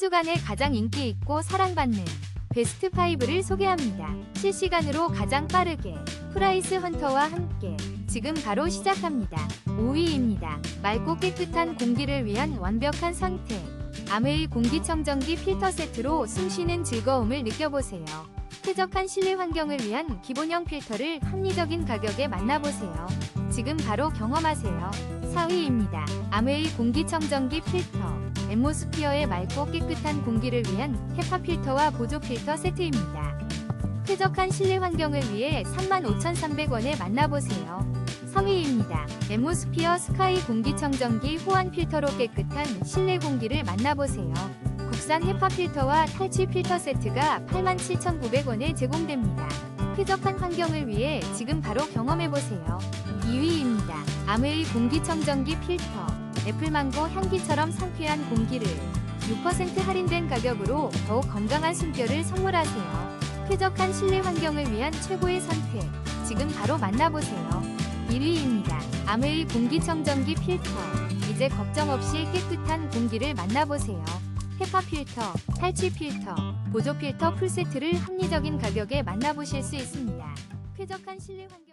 주간에 가장 인기 있고 사랑받는 베스트 5를 소개합니다. 실시간으로 가장 빠르게 프라이스 헌터와 함께 지금 바로 시작합니다. 5위입니다. 맑고 깨끗한 공기를 위한 완벽한 선택. 아메이 공기청정기 필터 세트로 숨쉬는 즐거움을 느껴보세요. 쾌적한 실내 환경을 위한 기본형 필터를 합리적인 가격에 만나보세요. 지금 바로 경험하세요. 4위입니다. 아메이 공기청정기 필터. 앰모스피어의 맑고 깨끗한 공기를 위한 헤파 필터와 보조 필터 세트입니다. 쾌적한 실내 환경을 위해 35,300원에 만나보세요. 3위입니다. 앰모스피어 스카이 공기청정기 호환 필터로 깨끗한 실내 공기를 만나보세요. 국산 헤파 필터와 탈취 필터 세트가 87,900원에 제공됩니다. 쾌적한 환경을 위해 지금 바로 경험해보세요. 2위입니다. 아메이 공기청정기 필터. 애플망고 향기처럼 상쾌한 공기를 6% 할인된 가격으로 더욱 건강한 숨결을 선물하세요. 쾌적한 실내 환경을 위한 최고의 선택. 지금 바로 만나보세요. 1위입니다. 아메이 공기청정기 필터. 이제 걱정 없이 깨끗한 공기를 만나보세요. 헤파 필터, 탈취 필터, 보조 필터 풀세트를 합리적인 가격에 만나보실 수 있습니다. 쾌적한 실내 환경